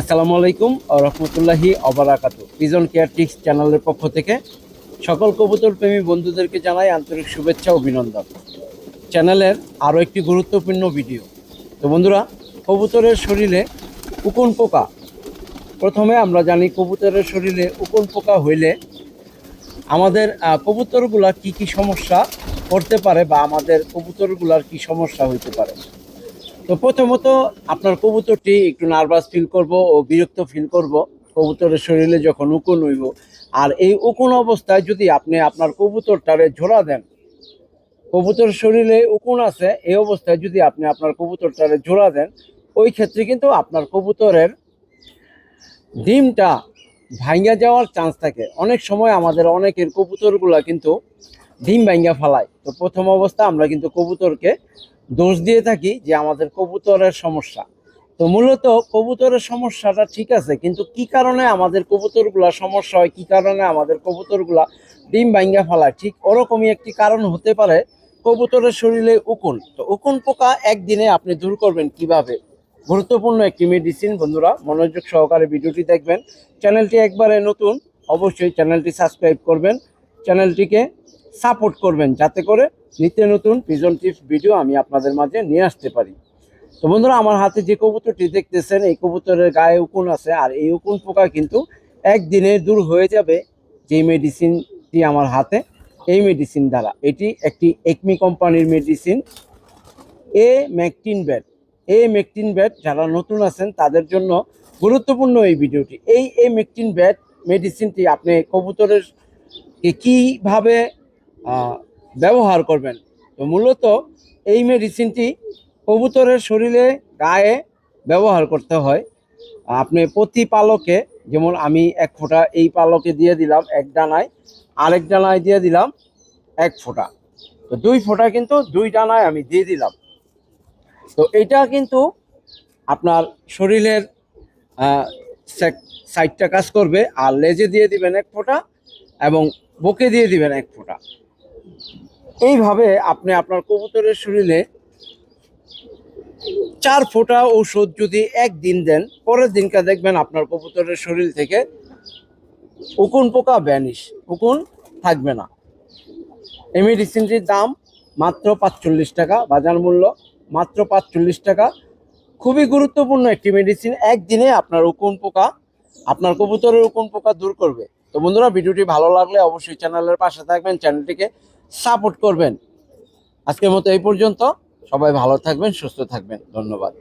আসসালামু আলাইকুম রহমতুল্লাহি অবরাকাতু পিজন কেয়ার টিক্স চ্যানেলের পক্ষ থেকে সকল কবুতর প্রেমী বন্ধুদেরকে জানাই আন্তরিক শুভেচ্ছা অভিনন্দন। চ্যানেলের আরও একটি গুরুত্বপূর্ণ ভিডিও। তো বন্ধুরা, কবুতরের শরীরে উকুন পোকা। প্রথমে আমরা জানি কবুতরের শরীরে উকুন পোকা হইলে আমাদের কবুতরগুলা কি কি সমস্যা করতে পারে বা আমাদের কবুতরগুলার কি সমস্যা হইতে পারে। তো প্রথমত আপনার কবুতরটি একটু নার্ভাস ফিল করব ও বিরক্ত ফিল করব। কবুতরের শরীরে যখন উকুন হইব, আর এই উকুন অবস্থায় যদি আপনি আপনার কবুতরটারে ঝোলা দেন কবুতর শরীরে উকুন আছে, এই অবস্থায় যদি আপনি আপনার কবুতরটারে জোড়া দেন, ওই ক্ষেত্রে কিন্তু আপনার কবুতরের ডিমটা ভাঙ্গা যাওয়ার চান্স থাকে। অনেক সময় আমাদের অনেকের কবুতরগুলা কিন্তু ডিম ভাঙ্গা ফালায়। তো প্রথম অবস্থা আমরা কিন্তু কবুতরকে দোষ দিয়ে থাকি যে আমাদের কবুতরের সমস্যা। তো মূলত কবুতরের সমস্যাটা ঠিক আছে, কিন্তু কি কারণে আমাদের কবুতরগুলা সমস্যা হয়, কি কারণে আমাদের কবুতরগুলা ডিম ভাঙ্গা ফেলায়? ঠিক ওরকমই একটি কারণ হতে পারে কবুতরের শরীরে উকুন। তো উকুন পোকা একদিনে আপনি দূর করবেন কীভাবে? গুরুত্বপূর্ণ একটি মেডিসিন বন্ধুরা, মনোযোগ সহকারে ভিডিওটি দেখবেন। চ্যানেলটি একবারে নতুন, অবশ্যই চ্যানেলটি সাবস্ক্রাইব করবেন। চ্যানেলটিকে সাপোর্ট করবেন, যাতে করে নিত্য নতুন পিজন টিপস ভিডিও আমি আপনাদের মাঝে নিয়ে আসতে পারি। তো বন্ধুরা, আমার হাতে যে কবুতরটি দেখতেছেন, এই কবুতরের গায়ে উকুন আছে, আর এই উকুন পোকা কিন্তু একদিনে দূর হয়ে যাবে যে মেডিসিনটি আমার হাতে, এই মেডিসিন দ্বারা। এটি একটি একমি কোম্পানির মেডিসিন এ ম্যাকটিন ব্যাট এ মেকটিন ব্যাট যারা নতুন আছেন, তাদের জন্য গুরুত্বপূর্ণ এই ভিডিওটি এই এ মেকটিন ব্যাট মেডিসিনটি আপনি কবুতরের কীভাবে ব্যবহার করবেন। তো মূলত এই মেডিসিনটি কবুতরের শরীরে, গায়ে ব্যবহার করতে হয়। আপনি প্রতি পালকে, যেমন আমি এক ফোঁটা এই পালকে দিয়ে দিলাম এক ডানায়, আরেক ডানায় দিয়ে দিলাম এক ফোঁটা। তো দুই ফোঁটা কিন্তু দুই ডানায় আমি দিয়ে দিলাম। তো এটা কিন্তু আপনার শরীরের সাইডটা কাজ করবে, আর লেজে দিয়ে দিবেন এক ফোঁটা এবং বুকে দিয়ে দিবেন এক ফোঁটা। এইভাবে আপনি আপনার কবুতরের শরীরে চার ফোঁটা ঔষধ যদি একদিন দেন, পরের দিনকে দেখবেন আপনার কবুতরের শরীর থেকে উকুন পোকা ব্যানিশ। উকুন থাকবে না। এই মেডিসিনটির দাম মাত্র পাঁচচল্লিশ টাকা, বাজার মূল্য মাত্র পাঁচচল্লিশ টাকা। খুবই গুরুত্বপূর্ণ একটি মেডিসিন, একদিনে আপনার উকুন পোকা, আপনার কবুতরের উকুন পোকা দূর করবে। তো বন্ধুরা, ভিডিওটি ভালো লাগলে অবশ্যই চ্যানেলের পাশে থাকবেন, চ্যানেলটিকে সাপোর্ট করবেন। আজকের মতো এই পর্যন্ত। সবাই ভালো থাকবেন সুস্থ থাকবেন। ধন্যবাদ।